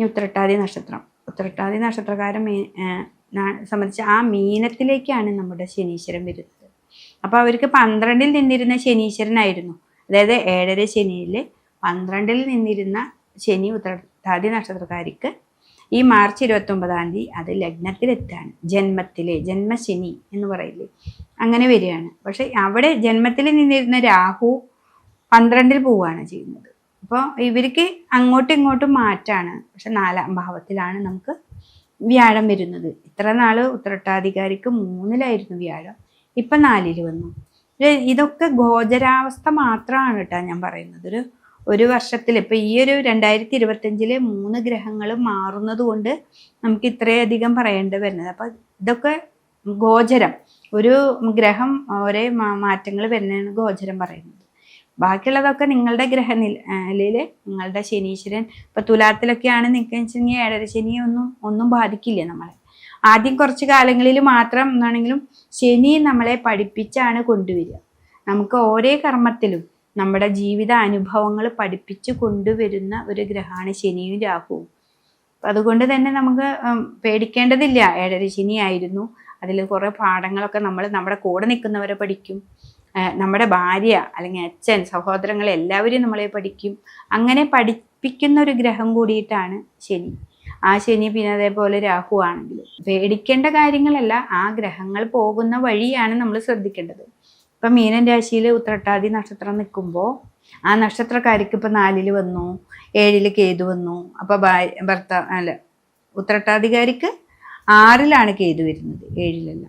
ഇനി ഉത്രട്ടാതി നക്ഷത്രം. ഉത്രട്ടാതി നക്ഷത്രകാരൻ മീ സംബന്ധിച്ച് ആ മീനത്തിലേക്കാണ് നമ്മുടെ ശനീശ്വരൻ വരുന്നത്. അപ്പോൾ അവർക്ക് പന്ത്രണ്ടിൽ നിന്നിരുന്ന ശനീശ്വരനായിരുന്നു. അതായത് ഏഴര ശനിയിൽ പന്ത്രണ്ടിൽ നിന്നിരുന്ന ശനി ഉത്രട്ടാതി നക്ഷത്രകാരിക്ക് ഈ മാർച്ച് ഇരുപത്തൊമ്പതാം തീയതി അത് ലഗ്നത്തിലെത്താണ്. ജന്മത്തിലെ ജന്മശനി എന്ന് പറയില്ലേ? അങ്ങനെ വരികയാണ്. പക്ഷെ അവിടെ ജന്മത്തിൽ നിന്നിരുന്ന രാഹു പന്ത്രണ്ടിൽ പോവുകയാണ് ചെയ്യുന്നത്. അപ്പോൾ ഇവർക്ക് അങ്ങോട്ടും ഇങ്ങോട്ടും മാറ്റാണ്. പക്ഷെ നാലാം ഭാവത്തിലാണ് നമുക്ക് വ്യാഴം വരുന്നത്. ഇത്ര നാൾ ഉത്തരട്ടാധികാരിക്ക് മൂന്നിലായിരുന്നു വ്യാഴം. ഇപ്പം നാലിൽ വന്നു. ഇതൊക്കെ ഗോചരാവസ്ഥ മാത്രമാണ് കേട്ടോ ഞാൻ പറയുന്നത്. ഒരു ഒരു വർഷത്തിൽ ഇപ്പം ഈ ഒരു രണ്ടായിരത്തി ഇരുപത്തഞ്ചിലെ മൂന്ന് ഗ്രഹങ്ങൾ മാറുന്നത് കൊണ്ട് നമുക്ക് ഇത്രയധികം പറയേണ്ടി വരുന്നത്. അപ്പം ഇതൊക്കെ ഗോചരം. ഒരു ഗ്രഹം ഒരേ മാറ്റങ്ങൾ വരുന്നതാണ് ഗോചരം പറയുന്നത്. ബാക്കിയുള്ളതൊക്കെ നിങ്ങളുടെ ഗ്രഹനിലയിൽ നിങ്ങളുടെ ശനീശ്വരൻ. ഇപ്പൊ തുലാത്തിലൊക്കെയാണ് നിൽക്കുകയെങ്കിൽ ഏഴര ശനി ഒന്നും ബാധിക്കില്ല നമ്മളെ. ആദ്യം കുറച്ച് കാലങ്ങളിൽ മാത്രം എന്നാണെങ്കിലും ശനി നമ്മളെ പഠിപ്പിച്ചാണ് കൊണ്ടുവരിക. നമുക്ക് ഓരോ കർമ്മത്തിലും നമ്മുടെ ജീവിത അനുഭവങ്ങൾ പഠിപ്പിച്ചു കൊണ്ടുവരുന്ന ഒരു ഗ്രഹമാണ് ശനിയും രാഹുവും. അതുകൊണ്ട് തന്നെ നമുക്ക് പേടിക്കേണ്ടതില്ല. ഏഴര ശനി ആയിരുന്നു. അതിൽ കുറേ പാഠങ്ങളൊക്കെ നമ്മൾ നമ്മുടെ കൂടെ നിൽക്കുന്നവരെ പഠിക്കും. നമ്മുടെ ഭാര്യ അല്ലെങ്കിൽ അച്ഛൻ സഹോദരങ്ങൾ എല്ലാവരും നമ്മളെ പഠിക്കും. അങ്ങനെ പഠിപ്പിക്കുന്ന ഒരു ഗ്രഹം കൂടിയിട്ടാണ് ശനി. ആ ശനി പിന്നെ അതേപോലെ രാഹു ആണെങ്കിലും. പേടിക്കേണ്ട കാര്യങ്ങളല്ല ആ ഗ്രഹങ്ങൾ പോകുന്ന വഴിയാണ് നമ്മൾ ശ്രദ്ധിക്കേണ്ടത്. ഇപ്പം മീനൻ രാശിയിൽ ഉത്രട്ടാതി നക്ഷത്രം നിൽക്കുമ്പോൾ ആ നക്ഷത്രക്കാരിക്ക് ഇപ്പം നാലിൽ വന്നു ഏഴിൽ കേതു വന്നു. അപ്പോൾ ഭർത്താവ് അല്ല ഉത്രട്ടാധികാരിക്ക് ആറിലാണ് കേതു വരുന്നത് ഏഴിലല്ല.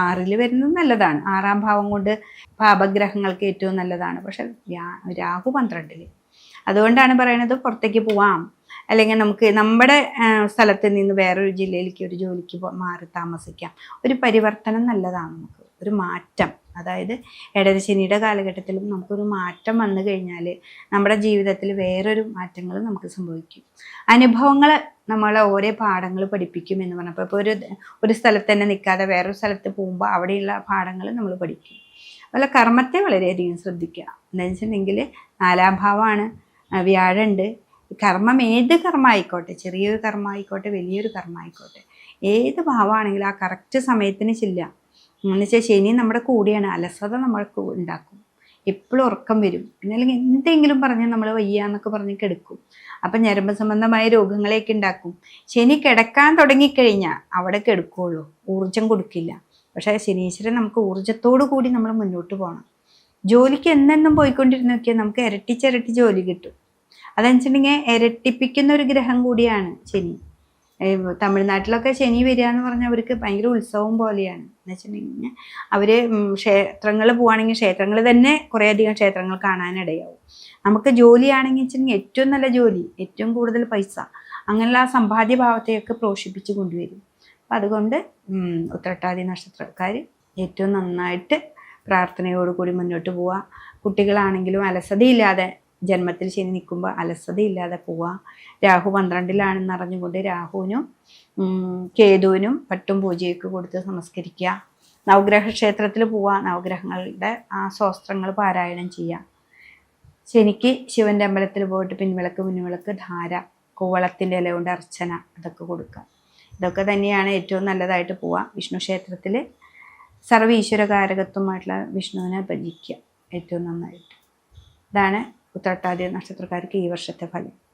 ആറിൽ വരുന്നത് നല്ലതാണ്. ആറാം ഭാവം കൊണ്ട് പാപഗ്രഹങ്ങൾക്ക് ഏറ്റവും നല്ലതാണ്. പക്ഷെ രാഹു പന്ത്രണ്ടിൽ അതുകൊണ്ടാണ് പറയുന്നത് പുറത്തേക്ക് പോവാം. അല്ലെങ്കിൽ നമുക്ക് നമ്മുടെ സ്ഥലത്ത് നിന്ന് വേറൊരു ജില്ലയിലേക്ക് ഒരു ജോലിക്ക് മാറി താമസിക്കാം. ഒരു പരിവർത്തനം നല്ലതാണ് നമുക്ക്. ഒരു മാറ്റം. അതായത് ഇടതുശനിയുടെ കാലഘട്ടത്തിലും നമുക്കൊരു മാറ്റം വന്നു കഴിഞ്ഞാൽ നമ്മുടെ ജീവിതത്തിൽ വേറൊരു മാറ്റങ്ങൾ നമുക്ക് സംഭവിക്കും. അനുഭവങ്ങൾ നമ്മളെ ഓരോ പാഠങ്ങൾ പഠിപ്പിക്കും എന്ന് പറഞ്ഞപ്പോൾ ഇപ്പോൾ ഒരു ഒരു സ്ഥലത്ത് തന്നെ നിൽക്കാതെ വേറൊരു സ്ഥലത്ത് പോകുമ്പോൾ അവിടെയുള്ള പാഠങ്ങൾ നമ്മൾ പഠിക്കും. അതുപോലെ കർമ്മത്തെ വളരെയധികം ശ്രദ്ധിക്കുക. എന്താണെന്ന് വെച്ചിട്ടുണ്ടെങ്കിൽ നാലാം ഭാവമാണ് ആ, വ്യാഴമുണ്ട് കർമ്മം ഏത് കർമ്മം ആയിക്കോട്ടെ ചെറിയൊരു കർമ്മമായിക്കോട്ടെ വലിയൊരു കർമ്മമായിക്കോട്ടെ ഏത് ഭാവമാണെങ്കിലും ആ കറക്റ്റ് സമയത്തിന് ചെല്ലുക. എന്ന് വെച്ചാൽ ശനി നമ്മുടെ കൂടെയാണ്. അലസത നമ്മൾക്ക് ഉണ്ടാക്കും. എപ്പോഴും ഉറക്കം വരും. പിന്നെ അല്ലെങ്കിൽ എന്തെങ്കിലും പറഞ്ഞ് നമ്മൾ വയ്യാന്നൊക്കെ പറഞ്ഞ് കിടക്കും. അപ്പം ഞരമ്പ് സംബന്ധമായ രോഗങ്ങളെയൊക്കെ ഉണ്ടാക്കും. ശനി കിടക്കാൻ തുടങ്ങിക്കഴിഞ്ഞാൽ അവിടെ കിടക്കുകയുള്ളൂ ഊർജം കൊടുക്കില്ല. പക്ഷേ ശനീശ്വരൻ നമുക്ക് ഊർജത്തോടു കൂടി നമ്മൾ മുന്നോട്ട് പോകണം ജോലിക്ക് എന്നെന്നും പോയിക്കൊണ്ടിരുന്ന് നോക്കിയാൽ നമുക്ക് ഇരട്ടിച്ചിരട്ടി ജോലി കിട്ടും. അതെന്നുവെച്ചിട്ടുണ്ടെങ്കിൽ ഇരട്ടിപ്പിക്കുന്ന ഒരു ഗ്രഹം കൂടിയാണ് ശനി. തമിഴ്നാട്ടിലൊക്കെ ശനി വരിക എന്ന് പറഞ്ഞാൽ അവർക്ക് ഭയങ്കര ഉത്സവം പോലെയാണ്. എന്ന് വെച്ചിട്ടുണ്ടെങ്കിൽ അവർ ക്ഷേത്രങ്ങൾ പോവുകയാണെങ്കിൽ ക്ഷേത്രങ്ങൾ തന്നെ കുറേയധികം ക്ഷേത്രങ്ങൾ കാണാനിടയാവും. നമുക്ക് ജോലിയാണെങ്കിൽ വെച്ചിട്ടുണ്ടെങ്കിൽ ഏറ്റവും നല്ല ജോലി ഏറ്റവും കൂടുതൽ പൈസ അങ്ങനെയുള്ള ആ സമ്പാദ്യ ഭാവത്തെയൊക്കെ പ്രോഷിപ്പിച്ച് കൊണ്ടുവരും. അപ്പം അതുകൊണ്ട് ഉത്രട്ടാതി നക്ഷത്രക്കാർ ഏറ്റവും നന്നായിട്ട് പ്രാർത്ഥനയോടുകൂടി മുന്നോട്ട് പോവുക കുട്ടികളാണെങ്കിലും അലസതയില്ലാതെ ജന്മത്തിൽ ശനി നിൽക്കുമ്പോൾ അലസതയില്ലാതെ പോവുക രാഹു പന്ത്രണ്ടിലാണെന്ന് അറിഞ്ഞുകൊണ്ട് രാഹുവിനും കേതുവിനും പട്ടും പൂജയൊക്കെ കൊടുത്ത് നമസ്കരിക്കുക നവഗ്രഹ ക്ഷേത്രത്തിൽ പോവുക നവഗ്രഹങ്ങളുടെ ആ സ്വസ്ത്രങ്ങൾ പാരായണം ചെയ്യുക ശനിക്ക് ശിവന്റെ അമ്പലത്തിൽ പോയിട്ട് പിൻവിളക്ക് മുൻവിളക്ക് ധാര കൂവളത്തിന്റെ ഇല കൊണ്ട് അർച്ചന അതൊക്കെ കൊടുക്കുക ഇതൊക്കെ തന്നെയാണ് ഏറ്റവും നല്ലതായിട്ട് പോവുക വിഷ്ണു ക്ഷേത്രത്തിൽ സർവ ഈശ്വരകാരകത്വമായിട്ടുള്ള വിഷ്ണുവിനെ ഭജിക്കുക ഏറ്റവും നന്നായിട്ട്. ഇതാണ് ഉത്രട്ടാതി നക്ഷത്രക്കാർക്ക് ഈ വർഷത്തെ ഫലം.